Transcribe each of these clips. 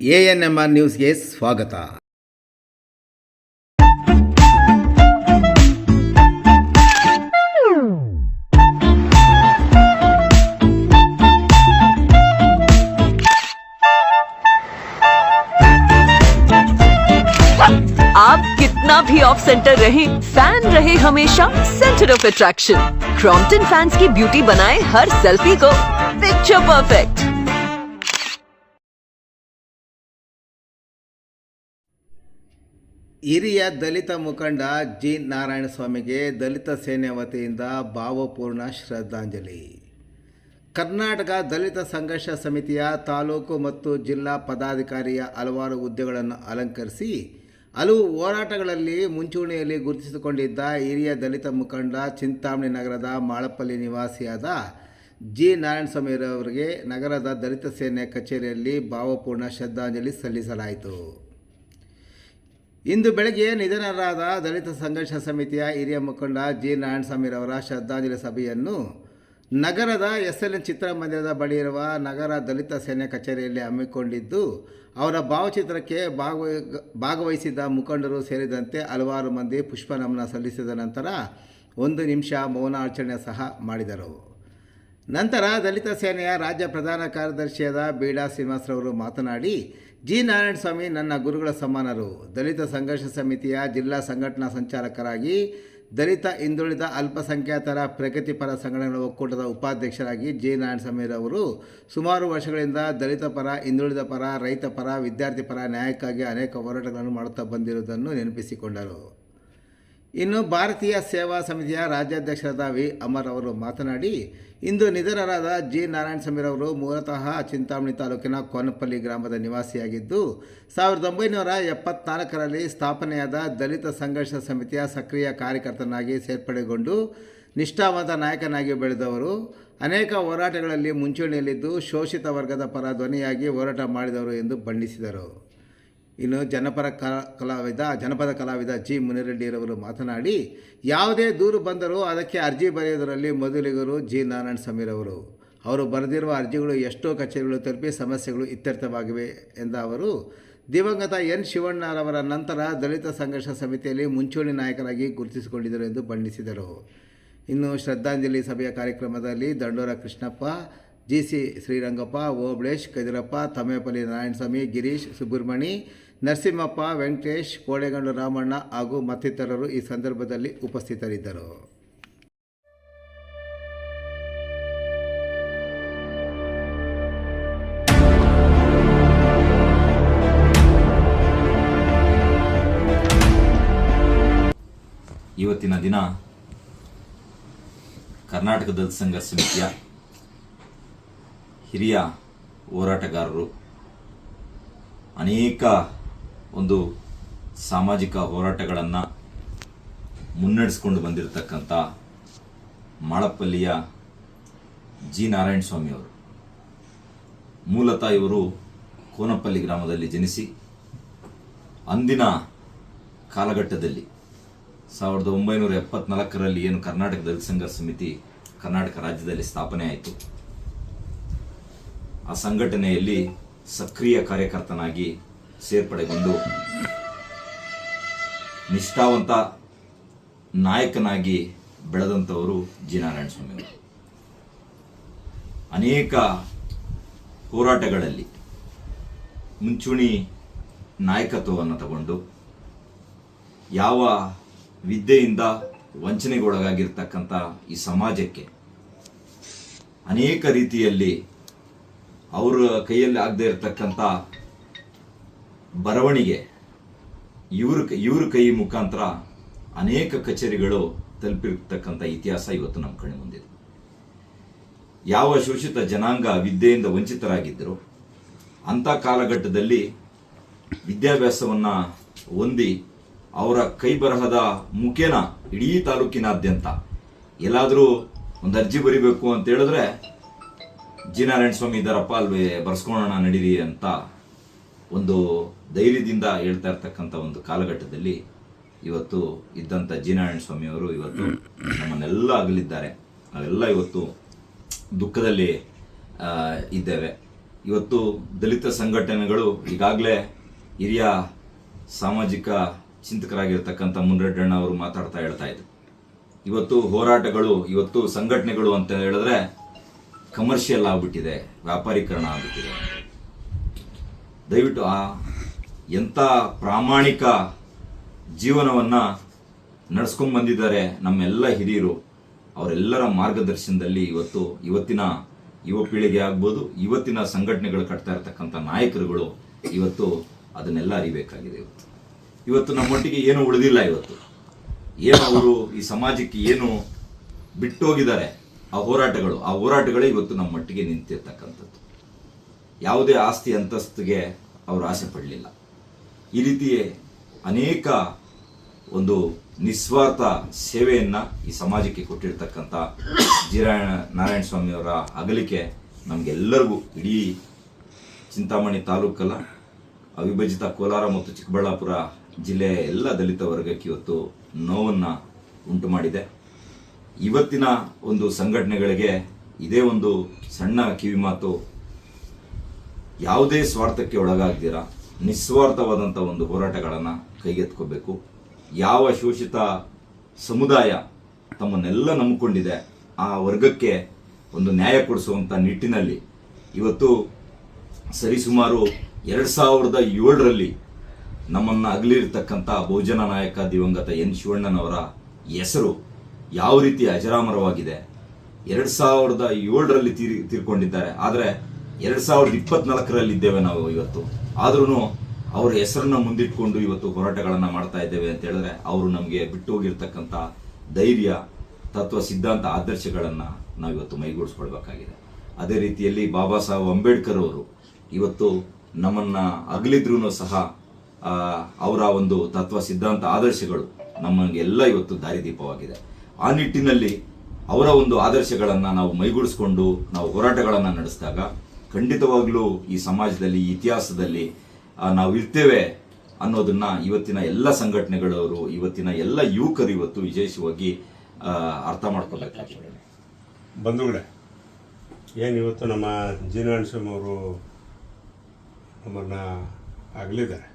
A N M R ನ್ಯೂಸ್ಗೆ ಸ್ವಾಗತ आप कितना भी ऑफ सेंटर रहे फैन रहे हमेशा centre of attraction Crompton fans की ब्यूटी बनाए हर सेल्फी को पिक्चर परफेक्ट ಹಿರಿಯ ದಲಿತ ಮುಖಂಡ ಜಿ. ನಾರಾಯಣಸ್ವಾಮಿಗೆ ದಲಿತ ಸೇನೆ ವತಿಯಿಂದ ಭಾವಪೂರ್ಣ ಶ್ರದ್ಧಾಂಜಲಿ. ಕರ್ನಾಟಕ ದಲಿತ ಸಂಘರ್ಷ ಸಮಿತಿಯ ತಾಲೂಕು ಮತ್ತು ಜಿಲ್ಲಾ ಪದಾಧಿಕಾರಿಯ ಹಲವಾರು ಹುದ್ದೆಗಳನ್ನು ಅಲಂಕರಿಸಿ ಹಲವು ಹೋರಾಟಗಳಲ್ಲಿ ಮುಂಚೂಣಿಯಲ್ಲಿ ಗುರುತಿಸಿಕೊಂಡಿದ್ದ ಹಿರಿಯ ದಲಿತ ಮುಖಂಡ ಚಿಂತಾಮಣಿ ನಗರದ ಮಾಳಪಲ್ಲಿ ನಿವಾಸಿಯಾದ ಜಿ. ನಾರಾಯಣಸ್ವಾಮಿರವರಿಗೆ ನಗರದ ದಲಿತ ಸೇನೆ ಕಚೇರಿಯಲ್ಲಿ ಭಾವಪೂರ್ಣ ಶ್ರದ್ಧಾಂಜಲಿ ಸಲ್ಲಿಸಲಾಯಿತು. ಇಂದು ಬೆಳಗ್ಗೆ ನಿಧನರಾದ ದಲಿತ ಸಂಘರ್ಷ ಸಮಿತಿಯ ಹಿರಿಯ ಮುಖಂಡ ಜಿ ನಾರಾಯಣಸ್ವಾಮಿರವರ ಶ್ರದ್ಧಾಂಜಲಿ ಸಭೆಯನ್ನು ನಗರದ ಎಸ್ ಎಲ್ ಎನ್ ಚಿತ್ರಮಂದಿರದ ಬಳಿ ಇರುವ ನಗರ ದಲಿತ ಸೇನೆ ಕಚೇರಿಯಲ್ಲಿ ಹಮ್ಮಿಕೊಂಡಿದ್ದು, ಅವರ ಭಾವಚಿತ್ರಕ್ಕೆ ಭಾಗವ, ಭಾಗವಹಿಸಿದ್ದ ಮುಖಂಡರು ಸೇರಿದಂತೆ ಹಲವಾರು ಮಂದಿ ಪುಷ್ಪ ನಮನ ಸಲ್ಲಿಸಿದ ನಂತರ ಒಂದು ನಿಮಿಷ ಮೌನಾಚರಣೆ ಸಹ ಮಾಡಿದರು. ನಂತರ ದಲಿತ ಸೇನೆಯ ರಾಜ್ಯ ಪ್ರಧಾನ ಕಾರ್ಯದರ್ಶಿಯಾದ ಬೀಡಾ ಶ್ರೀನಿವಾಸರವರು ಮಾತನಾಡಿ ಜಿ ನಾರಾಯಣಸ್ವಾಮಿ ನನ್ನ ಗುರುಗಳ ಸಮಾನರು. ದಲಿತ ಸಂಘರ್ಷ ಸಮಿತಿಯ ಜಿಲ್ಲಾ ಸಂಘಟನಾ ಸಂಚಾಲಕರಾಗಿ, ದಲಿತ ಹಿಂದುಳಿದ ಅಲ್ಪಸಂಖ್ಯಾತರ ಪ್ರಗತಿಪರ ಸಂಘಟನೆಗಳ ಒಕ್ಕೂಟದ ಉಪಾಧ್ಯಕ್ಷರಾಗಿ ಜಿ ನಾರಾಯಣಸ್ವಾಮಿರವರು ಸುಮಾರು ವರ್ಷಗಳಿಂದ ದಲಿತ ಪರ, ಹಿಂದುಳಿದ ಪರ, ರೈತ ಪರ, ವಿದ್ಯಾರ್ಥಿ ಪರ, ನ್ಯಾಯಕ್ಕಾಗಿ ಅನೇಕ ಹೋರಾಟಗಳನ್ನು ಮಾಡುತ್ತಾ ಬಂದಿರುವುದನ್ನು ನೆನಪಿಸಿಕೊಂಡರು. ಇನ್ನು ಭಾರತೀಯ ಸೇವಾ ಸಮಿತಿಯ ರಾಜ್ಯಾಧ್ಯಕ್ಷರಾದ ವಿ. ಅಮರ್ ಅವರು ಮಾತನಾಡಿ ಇಂದು ನಿಧನರಾದ ಜಿ ನಾರಾಯಣ ಸಮೀರವರು ಮೂಲತಃ ಚಿಂತಾಮಣಿ ತಾಲೂಕಿನ ಕೋನಪಲ್ಲಿ ಗ್ರಾಮದ ನಿವಾಸಿಯಾಗಿದ್ದು, ಸಾವಿರದ ಒಂಬೈನೂರ ಎಪ್ಪತ್ನಾಲ್ಕರಲ್ಲಿ ಸ್ಥಾಪನೆಯಾದ ದಲಿತ ಸಂಘರ್ಷ ಸಮಿತಿಯ ಸಕ್ರಿಯ ಕಾರ್ಯಕರ್ತನಾಗಿ ಸೇರ್ಪಡೆಗೊಂಡು ನಿಷ್ಠಾವಂತ ನಾಯಕನಾಗಿ ಬೆಳೆದವರು. ಅನೇಕ ಹೋರಾಟಗಳಲ್ಲಿ ಮುಂಚೂಣಿಯಲ್ಲಿದ್ದು ಶೋಷಿತ ವರ್ಗದ ಪರ ಧ್ವನಿಯಾಗಿ ಹೋರಾಟ ಮಾಡಿದವರು ಎಂದು ಬಣ್ಣಿಸಿದರು. ಇನ್ನು ಜನಪರ ಕಲಾ, ಕಲಾವಿದ, ಜನಪದ ಕಲಾವಿದ ಜಿ. ಮುನಿರೆಡ್ಡಿರವರು ಮಾತನಾಡಿ, ಯಾವುದೇ ದೂರು ಬಂದರೂ ಅದಕ್ಕೆ ಅರ್ಜಿ ಬರೆಯುವುದರಲ್ಲಿ ಮೊದಲಿಗರು ಜಿ. ನಾರಾಯಣ ಸಮೀರ್ ಅವರು ಅವರು ಬರೆದಿರುವ ಅರ್ಜಿಗಳು ಎಷ್ಟೋ ಕಚೇರಿಗಳು ತಲುಪಿ ಸಮಸ್ಯೆಗಳು ಇತ್ಯರ್ಥವಾಗಿವೆ ಎಂದ ಅವರು, ದಿವಂಗತ ಎನ್. ಶಿವಣ್ಣರವರ ನಂತರ ದಲಿತ ಸಂಘರ್ಷ ಸಮಿತಿಯಲ್ಲಿ ಮುಂಚೂಣಿ ನಾಯಕರಾಗಿ ಗುರುತಿಸಿಕೊಂಡಿದ್ದರು ಎಂದು ಬಣ್ಣಿಸಿದರು. ಇನ್ನು ಶ್ರದ್ಧಾಂಜಲಿ ಸಭೆಯ ಕಾರ್ಯಕ್ರಮದಲ್ಲಿ ದಂಡೋರ ಕೃಷ್ಣಪ್ಪ, ಜಿ. ಸಿ. ಶ್ರೀರಂಗಪ್ಪ, ಓಬಳೇಶ್, ಕದಿರಪ್ಪ ತಮ್ಮೇಪಲ್ಲಿ ನಾರಾಯಣಸ್ವಾಮಿ, ಗಿರೀಶ್, ಸುಬ್ರಹ್ಮಣಿ ನರಸಿಂಹಪ್ಪ, ವೆಂಕಟೇಶ್ ಕೋಳೆಗಂಡು ರಾಮಣ್ಣ ಹಾಗೂ ಮತ್ತಿತರರು ಈ ಸಂದರ್ಭದಲ್ಲಿ ಉಪಸ್ಥಿತರಿದ್ದರು. ಇವತ್ತಿನ ದಿನ ಕರ್ನಾಟಕ ದಲಿತ ಸಂಘ ಸಮಿತಿಯ ಹಿರಿಯ ಹೋರಾಟಗಾರರು ಅನೇಕ ಒಂದು ಸಾಮಾಜಿಕ ಹೋರಾಟಗಳನ್ನು ಮುನ್ನಡೆಸ್ಕೊಂಡು ಬಂದಿರತಕ್ಕಂಥ ಮಾಳಪ್ಪಲ್ಲಿಯ ಜಿ ನಾರಾಯಣ ಸ್ವಾಮಿ ಅವರು. ಮೂಲತಃ ಇವರು ಕೋನಪಲ್ಲಿ ಗ್ರಾಮದಲ್ಲಿ ಜನಿಸಿ, ಅಂದಿನ ಕಾಲಘಟ್ಟದಲ್ಲಿ ಸಾವಿರದ ಒಂಬೈನೂರ ಎಪ್ಪತ್ನಾಲ್ಕರಲ್ಲಿ ಏನು ಕರ್ನಾಟಕ ದಲಿತ ಸಂಘ ಸಮಿತಿ ಕರ್ನಾಟಕ ರಾಜ್ಯದಲ್ಲಿ ಸ್ಥಾಪನೆ ಆಯಿತು. ಆ ಸಂಘಟನೆಯಲ್ಲಿ ಸಕ್ರಿಯ ಕಾರ್ಯಕರ್ತನಾಗಿ ಸೇರ್ಪಡೆಗೊಂಡು ನಿಷ್ಠಾವಂತ ನಾಯಕನಾಗಿ ಬೆಳೆದಂಥವರು ಜಿನಾರಾಯಣ ಸ್ವಾಮಿ ಅನೇಕ ಹೋರಾಟಗಳಲ್ಲಿ ಮುಂಚೂಣಿ ನಾಯಕತ್ವವನ್ನು ತಗೊಂಡು ಯಾವ ವಿದ್ಯೆಯಿಂದ ವಂಚನೆಗೊಳಗಾಗಿರ್ತಕ್ಕಂಥ ಈ ಸಮಾಜಕ್ಕೆ ಅನೇಕ ರೀತಿಯಲ್ಲಿ ಅವರ ಕೈಯಲ್ಲಿ ಆಗದೇ ಇರತಕ್ಕಂಥ ಬರವಣಿಗೆ, ಇವ್ರ ಇವ್ರ ಕೈ ಮುಖಾಂತರ ಅನೇಕ ಕಚೇರಿಗಳು ತಲುಪಿರ್ತಕ್ಕಂಥ ಇತಿಹಾಸ ಇವತ್ತು ನಮ್ಮ ಕಣ್ಣು ಮುಂದಿದೆ ಯಾವ ಶೋಷಿತ ಜನಾಂಗ ವಿದ್ಯೆಯಿಂದ ವಂಚಿತರಾಗಿದ್ದರು ಅಂಥ ಕಾಲಘಟ್ಟದಲ್ಲಿ ವಿದ್ಯಾಭ್ಯಾಸವನ್ನು ಹೊಂದಿ ಅವರ ಕೈ ಬರಹದ ಮುಖೇನ ಇಡೀ ತಾಲೂಕಿನಾದ್ಯಂತ ಎಲ್ಲಾದರೂ ಒಂದು ಅರ್ಜಿ ಬರಿಬೇಕು ಅಂತ ಹೇಳಿದ್ರೆ, ಜಿ ನಾರಾಯಣ ಸ್ವಾಮಿ ಇದ್ದಾರಪ್ಪ, ಅಲ್ವೇ ಬರ್ಸ್ಕೊಳ್ಳೋಣ ನಡೀರಿ ಅಂತ ಒಂದು ಧೈರ್ಯದಿಂದ ಹೇಳ್ತಾ ಇರ್ತಕ್ಕಂಥ ಒಂದು ಕಾಲಘಟ್ಟದಲ್ಲಿ ಇವತ್ತು ಇದ್ದಂಥ ಜೀನಾರಾಯಣ ಸ್ವಾಮಿಯವರು ಇವತ್ತು ನಮ್ಮನ್ನೆಲ್ಲ ಅಗಲಿದ್ದಾರೆ. ನಾವೆಲ್ಲ ಇವತ್ತು ದುಃಖದಲ್ಲಿ ಇದ್ದೇವೆ. ಇವತ್ತು ದಲಿತ ಸಂಘಟನೆಗಳು ಈಗಾಗಲೇ ಹಿರಿಯ ಸಾಮಾಜಿಕ ಚಿಂತಕರಾಗಿರ್ತಕ್ಕಂಥ ಮುನ್ರೆಡ್ಡಣ್ಣ ಅವರು ಮಾತಾಡ್ತಾ ಹೇಳ್ತಾ ಇದ್ರು. ಇವತ್ತು ಹೋರಾಟಗಳು, ಇವತ್ತು ಸಂಘಟನೆಗಳು ಅಂತ ಹೇಳಿದ್ರೆ ಕಮರ್ಷಿಯಲ್ ಆಗ್ಬಿಟ್ಟಿದೆ, ವ್ಯಾಪಾರೀಕರಣ ಆಗ್ಬಿಟ್ಟಿದೆ. ದಯವಿಟ್ಟು ಆ ಎಂಥ ಪ್ರಾಮಾಣಿಕ ಜೀವನವನ್ನು ನಡೆಸ್ಕೊಂಡು ಬಂದಿದ್ದಾರೆ ನಮ್ಮೆಲ್ಲ ಹಿರಿಯರು, ಅವರೆಲ್ಲರ ಮಾರ್ಗದರ್ಶನದಲ್ಲಿ ಇವತ್ತು ಇವತ್ತಿನ ಯುವ ಪೀಳಿಗೆ ಆಗ್ಬೋದು, ಇವತ್ತಿನ ಸಂಘಟನೆಗಳು ಕಟ್ತಾ ಇರ್ತಕ್ಕಂಥ ನಾಯಕರುಗಳು ಇವತ್ತು ಅದನ್ನೆಲ್ಲ ಅರಿಬೇಕಾಗಿದೆ ಇವತ್ತು. ಇವತ್ತು ನಮ್ಮೊಟ್ಟಿಗೆ ಏನು ಉಳಿದಿಲ್ಲ ಇವತ್ತು. ಏನು ಅವರು ಈ ಸಮಾಜಕ್ಕೆ ಏನು ಬಿಟ್ಟೋಗಿದ್ದಾರೆ, ಆ ಹೋರಾಟಗಳು, ಆ ಹೋರಾಟಗಳೇ ಇವತ್ತು ನಮ್ಮ ಮಟ್ಟಿಗೆ ನಿಂತಿರ್ತಕ್ಕಂಥದ್ದು. ಯಾವುದೇ ಆಸ್ತಿ ಅಂತಸ್ತಿಗೆ ಅವರು ಆಸೆ ಪಡಲಿಲ್ಲ. ಈ ರೀತಿ ಅನೇಕ ಒಂದು ನಿಸ್ವಾರ್ಥ ಸೇವೆಯನ್ನ ಈ ಸಮಾಜಕ್ಕೆ ಕೊಟ್ಟಿರ್ತಕ್ಕಂಥ ಜೀರಾಯಣ ನಾರಾಯಣ ಸ್ವಾಮಿಯವರ ಅಗಲಿಕೆ ನಮಗೆಲ್ಲರಿಗೂ ಇಡೀ ಚಿಂತಾಮಣಿ ತಾಲೂಕಲ್ಲ, ಅವಿಭಜಿತ ಕೋಲಾರ ಮತ್ತು ಚಿಕ್ಕಬಳ್ಳಾಪುರ ಜಿಲ್ಲೆಯ ಎಲ್ಲ ದಲಿತ ವರ್ಗಕ್ಕೆ ಇವತ್ತು ನೋವನ್ನ ಉಂಟು ಮಾಡಿದೆ. ಇವತ್ತಿನ ಒಂದು ಸಂಘಟನೆಗಳಿಗೆ ಇದೇ ಒಂದು ಸಣ್ಣ ಕಿವಿಮಾತು ಯಾವುದೇ ಸ್ವಾರ್ಥಕ್ಕೆ ಒಳಗಾಗ್ದಿರಾ ನಿಸ್ವಾರ್ಥವಾದಂಥ ಒಂದು ಹೋರಾಟಗಳನ್ನು ಕೈಗೆತ್ಕೋಬೇಕು. ಯಾವ ಶೋಷಿತ ಸಮುದಾಯ ತಮ್ಮನ್ನೆಲ್ಲ ನಂಬಿಕೊಂಡಿದೆ, ಆ ವರ್ಗಕ್ಕೆ ಒಂದು ನ್ಯಾಯ ಕೊಡಿಸುವಂಥ ನಿಟ್ಟಿನಲ್ಲಿ ಇವತ್ತು ಸರಿಸುಮಾರು ಎರಡು ಸಾವಿರದ ಏಳರಲ್ಲಿ ನಮ್ಮನ್ನು ಅಗಲಿರ್ತಕ್ಕಂಥ ಬಹುಜನ ನಾಯಕ ದಿವಂಗತ ಎನ್ ಶಿವಣ್ಣನವರ ಹೆಸರು ಯಾವ ರೀತಿ ಅಜರಾಮರವಾಗಿದೆ, ಎರಡು ಸಾವಿರದ ಏಳರಲ್ಲಿ ತೀರ್, ತೀರ್ಕೊಂಡಿದ್ದಾರೆ. ಆದರೆ ಎರಡ್ ಸಾವಿರದ ಇಪ್ಪತ್ನಾಲ್ಕರಲ್ಲಿ ಇದ್ದೇವೆ ನಾವು ಇವತ್ತು. ಆದ್ರೂ ಅವರ ಹೆಸರನ್ನ ಮುಂದಿಟ್ಕೊಂಡು ಇವತ್ತು ಹೋರಾಟಗಳನ್ನ ಮಾಡ್ತಾ ಇದ್ದೇವೆ ಅಂತ ಹೇಳಿದ್ರೆ ಅವರು ನಮಗೆ ಬಿಟ್ಟು ಹೋಗಿರ್ತಕ್ಕಂಥ ಧೈರ್ಯ, ತತ್ವ, ಸಿದ್ಧಾಂತ, ಆದರ್ಶಗಳನ್ನ ನಾವು ಇವತ್ತು ಮೈಗೂಡಿಸ್ಕೊಳ್ಬೇಕಾಗಿದೆ. ಅದೇ ರೀತಿಯಲ್ಲಿ ಬಾಬಾ ಸಾಹೇಬ್ ಅಂಬೇಡ್ಕರ್ ಅವರು ಇವತ್ತು ನಮ್ಮನ್ನ ಅಗಲಿದ್ರೂ ಸಹ ಅವರ ಒಂದು ತತ್ವ, ಸಿದ್ಧಾಂತ, ಆದರ್ಶಗಳು ನಮ್ಮಗೆಲ್ಲ ಇವತ್ತು ದಾರಿದೀಪವಾಗಿದೆ. ಆ ನಿಟ್ಟಿನಲ್ಲಿ ಅವರ ಒಂದು ಆದರ್ಶಗಳನ್ನು ನಾವು ಮೈಗೂಡಿಸ್ಕೊಂಡು ನಾವು ಹೋರಾಟಗಳನ್ನು ನಡೆಸಿದಾಗ ಖಂಡಿತವಾಗ್ಲೂ ಈ ಸಮಾಜದಲ್ಲಿ ಇತಿಹಾಸದಲ್ಲಿ ನಾವು ಇರ್ತೇವೆ ಅನ್ನೋದನ್ನ ಇವತ್ತಿನ ಎಲ್ಲ ಸಂಘಟನೆಗಳವರು, ಇವತ್ತಿನ ಎಲ್ಲ ಯುವಕರು ಇವತ್ತು ವಿಶೇಷವಾಗಿ ಅರ್ಥ ಮಾಡ್ಕೋಬೇಕಾಗಿದೆ ಬಂಧುಗಳೇ, ಏನು ಇವತ್ತು ನಮ್ಮ ಜೀನಾಣ್ಸ್ವಾಮಿ ಅವರು ನಮ್ಮನ್ನು ಆಗಲಿದ್ದಾರೆ.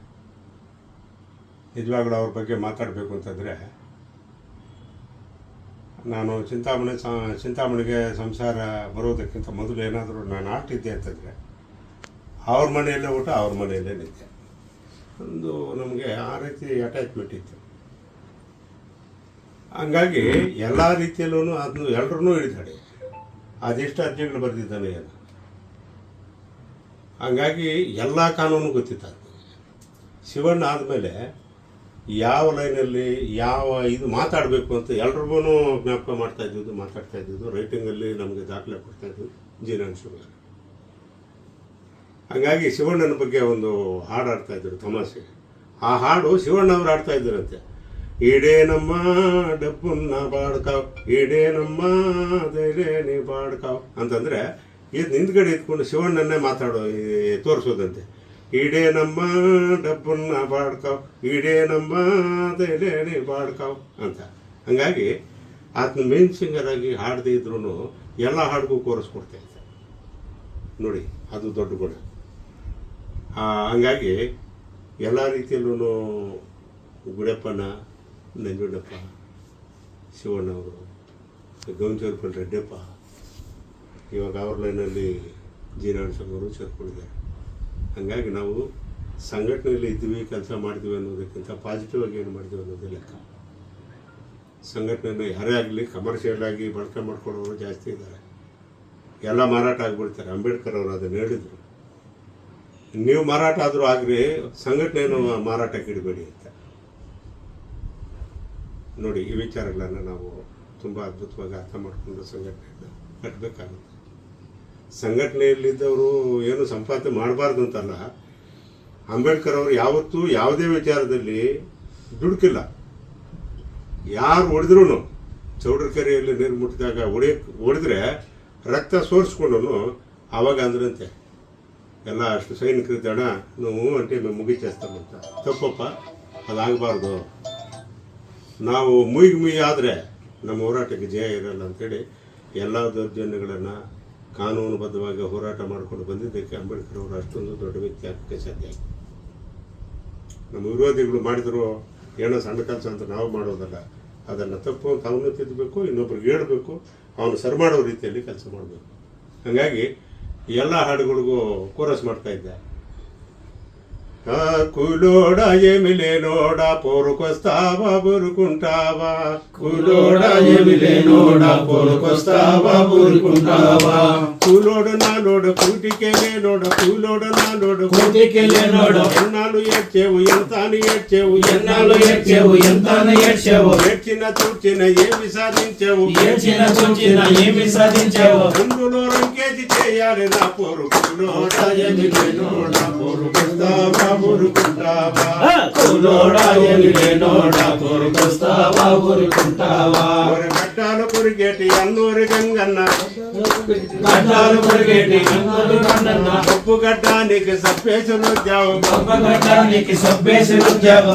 ನಿಜವಾಗ್ಲೂ ಅವ್ರ ಬಗ್ಗೆ ಮಾತಾಡಬೇಕು ಅಂತಂದರೆ ನಾನು ಚಿಂತಾಮಣಿ ಸ- ಚಿಂತಾಮಣಿಗೆ ಸಂಸಾರ ಬರೋದಕ್ಕಿಂತ ಮೊದಲು ಏನಾದರೂ ನಾನು ಆಟಿದ್ದೆ ಅಂತಂದರೆ, ಅವ್ರ ಮನೆಯಲ್ಲೇ ಊಟ, ಅವ್ರ ಮನೆಯಲ್ಲೇ ನಿದ್ದೆ. ಒಂದು ನಮಗೆ ಆ ರೀತಿ ಅಟ್ಯಾಚ್ಮೆಂಟ್ ಇತ್ತು. ಹಂಗಾಗಿ ಎಲ್ಲ ರೀತಿಯಲ್ಲೂ ಅದನ್ನು ಎಲ್ಲರೂ ಹಿಡಿದಾಳೆ ಅದೆಷ್ಟು ಅರ್ಜಿಗಳು ಬರೆದಿದ್ದಾನೆ ಏನು ಹಂಗಾಗಿ ಎಲ್ಲ ಕಾನೂನು ಗೊತ್ತಿತ್ತು. ಶಿವಣ್ಣ ಆದಮೇಲೆ ಯಾವ ಲೈನಲ್ಲಿ ಯಾವ ಇದು ಮಾತಾಡಬೇಕು ಅಂತ ಎಲ್ರಿಗೂ ಜ್ಞಾಪಕ ಮಾಡ್ತಾ ಇದ್ದಿದ್ದು, ಮಾತಾಡ್ತಾ ಇದ್ದಿದ್ದು ರೈಟಿಂಗಲ್ಲಿ ನಮಗೆ ದಾಖಲೆ ಕೊಡ್ತಾ ಇದ್ದು ಜೀರಾನ್ ಶಿವಣ್ಣ ಹಂಗಾಗಿ ಶಿವಣ್ಣನ ಬಗ್ಗೆ ಒಂದು ಹಾಡು ಆಡ್ತಾ ಇದ್ರು ತಮಾಷೆ. ಆ ಹಾಡು ಶಿವಣ್ಣ ಅವ್ರು ಆಡ್ತಾ ಇದ್ರಂತೆ. ಇಡೇ ನಮ್ಮ ಡಬ್ಬನ್ನ ಬಾಡ್ಕಾವ್, ಇಡೇ ನಮ್ಮ ನೀ ಬಾಡ್ಕಾವ್ ಅಂತಂದ್ರೆ ಇದು ನಿಂತ್ಗಡೆ ಇದ್ಕೊಂಡು ಶಿವಣ್ಣನ್ನೇ ಮಾತಾಡೋ ತೋರಿಸೋದಂತೆ. ಡಬ್ಬನ್ನ ಬಾಡ್ಕಾವ್ ಇಡೇ ನಮ್ಮ ಧೈರ್ಯನೇ ಬಾಡ್ಕಾವ್ ಅಂತ. ಹಂಗಾಗಿ ಆತನ ಮೇನ್ ಸಿಂಗರ್ ಆಗಿ ಹಾಡದೇ ಇದ್ರೂ ಎಲ್ಲ ಹಾಡಿಗೂ ಕೋರಸ್ ಕೊಡ್ತಾ ನೋಡಿ, ಅದು ದೊಡ್ಡ ಗುಣ. ಹಂಗಾಗಿ ಎಲ್ಲ ರೀತಿಯಲ್ಲೂ ಗುಡಪ್ಪನ ನಂಜುಂಡಪ್ಪ ಶಿವಣ್ಣವರು ಗೌಂಚೂರ್ಪಲ್ ರೆಡ್ಡಪ್ಪ, ಇವಾಗ ಅವ್ರ ಲೈನಲ್ಲಿ ಜೀರಾಣಿಸೋರು ಸೇರ್ಕೊಂಡಿದ್ದಾರೆ. ಹಂಗಾಗಿ ನಾವು ಸಂಘಟನೆಯಲ್ಲಿ ಇದ್ದೀವಿ, ಕೆಲಸ ಮಾಡ್ತೀವಿ ಅನ್ನೋದಕ್ಕಿಂತ ಪಾಸಿಟಿವ್ ಆಗಿ ಏನು ಮಾಡ್ತೀವಿ ಅನ್ನೋದೇ ಲೆಕ್ಕ. ಸಂಘಟನೆಯನ್ನು ಯಾರೇ ಆಗಲಿ ಕಮರ್ಷಿಯಲ್ ಆಗಿ ಬಳಕೆ ಮಾಡ್ಕೊಳ್ಳೋರು ಜಾಸ್ತಿ ಇದ್ದಾರೆ. ಎಲ್ಲ ಮಾರಾಟ ಆಗಿಬಿಡ್ತಾರೆ. ಅಂಬೇಡ್ಕರ್ ಅವರು ಅದನ್ನು ಹೇಳಿದರು. ನೀವು ಮಾರಾಟ ಆದರೂ ಆಗ್ರಿ ಸಂಘಟನೆಯನ್ನು ಮಾರಾಟಕ್ಕೆ ಇಡಬೇಡಿ ಅಂತ. ನೋಡಿ, ಈ ವಿಚಾರಗಳನ್ನು ನಾವು ತುಂಬ ಅದ್ಭುತವಾಗಿ ಅರ್ಥ ಮಾಡಿಕೊಂಡು ಸಂಘಟನೆಯನ್ನು ಕಟ್ಟಬೇಕಾಗುತ್ತೆ ಸಂಘಟನೆಯಲ್ಲಿದ್ದವರು ಏನು ಸಂಪಾದನೆ ಮಾಡಬಾರ್ದು ಅಂತಲ್ಲ, ಅಂಬೇಡ್ಕರ್ ಅವರು ಯಾವತ್ತೂ ಯಾವುದೇ ವಿಚಾರದಲ್ಲಿ ದುಡುಕಿಲ್ಲ. ಯಾರು ಹೊಡೆದ್ರು ಚೌಡರ್ಕೆರೆಯಲ್ಲಿ ನೀರು ಮುಟ್ಟಿದಾಗ ಹೊಡೆಯ ಹೊಡೆದ್ರೆ ರಕ್ತ ಸೋರಿಸ್ಕೊಂಡು ಆವಾಗ ಅಂದ್ರಂತೆ. ಎಲ್ಲ ಅಷ್ಟು ಸೈನಿಕರಿದ್ದ ಅಣ್ಣ ನಾವು ಅಂಟೆ ಮುಗಿಚೇಸ್ತಾಮಂತ ತಪ್ಪಪ್ಪ, ಅದಾಗಬಾರ್ದು. ನಾವು ಮುಯ್ಗೆ ಮುಯ್ ಆದರೆ ನಮ್ಮ ಹೋರಾಟಕ್ಕೆ ಜಯ ಇರಲ್ಲ ಅಂತೇಳಿ ಎಲ್ಲ ದೌರ್ಜನ್ಯಗಳನ್ನು ಕಾನೂನುಬದ್ಧವಾಗಿ ಹೋರಾಟ ಮಾಡಿಕೊಂಡು ಬಂದಿದ್ದಕ್ಕೆ ಅಂಬೇಡ್ಕರ್ ಅವರು ಅಷ್ಟೊಂದು ದೊಡ್ಡ ವ್ಯಕ್ತಿ ಆಗಕ್ಕೆ ಸಾಧ್ಯ ನಮ್ಮ ವಿರೋಧಿಗಳು ಮಾಡಿದ್ರು, ಏನೋ ಸಣ್ಣ ಕೆಲಸ ಅಂತ ನಾವು ಮಾಡೋದಲ್ಲ, ಅದನ್ನು ತಪ್ಪು ಅಂತ ಅವನು ತಿದ್ದಬೇಕು ಇನ್ನೊಬ್ರಿಗೆ ಹೇಳಬೇಕು, ಅವನು ಸರಿ ಮಾಡೋ ರೀತಿಯಲ್ಲಿ ಕೆಲಸ ಮಾಡಬೇಕು. ಹಾಗಾಗಿ ಎಲ್ಲ ಹಾಡುಗಳಿಗೂ ಕೋರಸ್ ಮಾಡ್ತಾ ಇದ್ದೆ. కులోడ నోడ పోరుకొస్తావా బురుకుంటావా కులోడ నోడ పోరుకొస్తావా బురుకుంటావా కులోడు నాలోడు కులోడు నాలోడు. ఎన్నాళ్ళు ఏడ్చేవు ఎంత ఏడ్చేవు ఎన్నాళ్ళు ఏడ్చేవు ఎంతను ఏడ్చేవు ఏడ్చిన చూచిన ఏమి సాధించావు ఏడ్చిన చూచిన ఏమి సాధించావు అందులో రంకేసి చేయాలి నా పోరు కులోడ పోరుకొస్తావా ఊరుకుంటావా? కూలోడా ఎలిగేనోడా కోరుకొస్తావా? ఊరుకుంటావా? గడ్డాలు కొరిగేటి అల్లూరి గంగన్న. గడ్డాలు కొరిగేటి అల్లూరి గంగన్న. గడ్డానికి సబ్బేసులు వచ్చావు సబ్బేసులు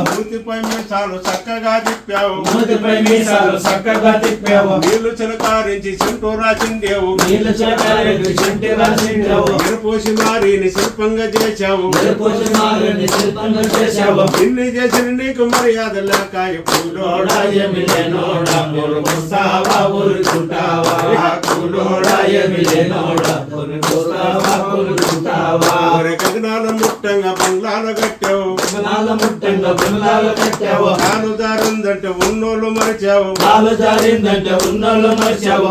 మూతిపై మీసాలు చక్కగా తిప్పావు. మూతిపై మీసాలు చక్కగా తిప్పావు. నీళ్ళు చిలకారించి చింటూ రాసిందేవు నీళ్ళు చిలకారించి చింటూ రాసిందేవు ఎరుపోసి మారిని శిల్పంగా చేశావు. ఎరుపోసి మారి నిన్ను చేసిన నీకు మర్యాద లేక ఎప్పుడోడా ఎమిలేనోడా పొరుగుస్తావా పొరుగుతావా కూలోడా ఎమిలేనోడా పొరుగుస్తావా పొరుగుతావా కగనాల ముట్టంగా బంగ్లాల కట్టావు. కగనాల ముట్టంగా బంగ్లాల కట్టావు. కాలు జారిందంటే ఉన్నోళ్ళు మరిచావు. కాలు జారిందంటే ఉన్నోళ్ళు మరిచావు.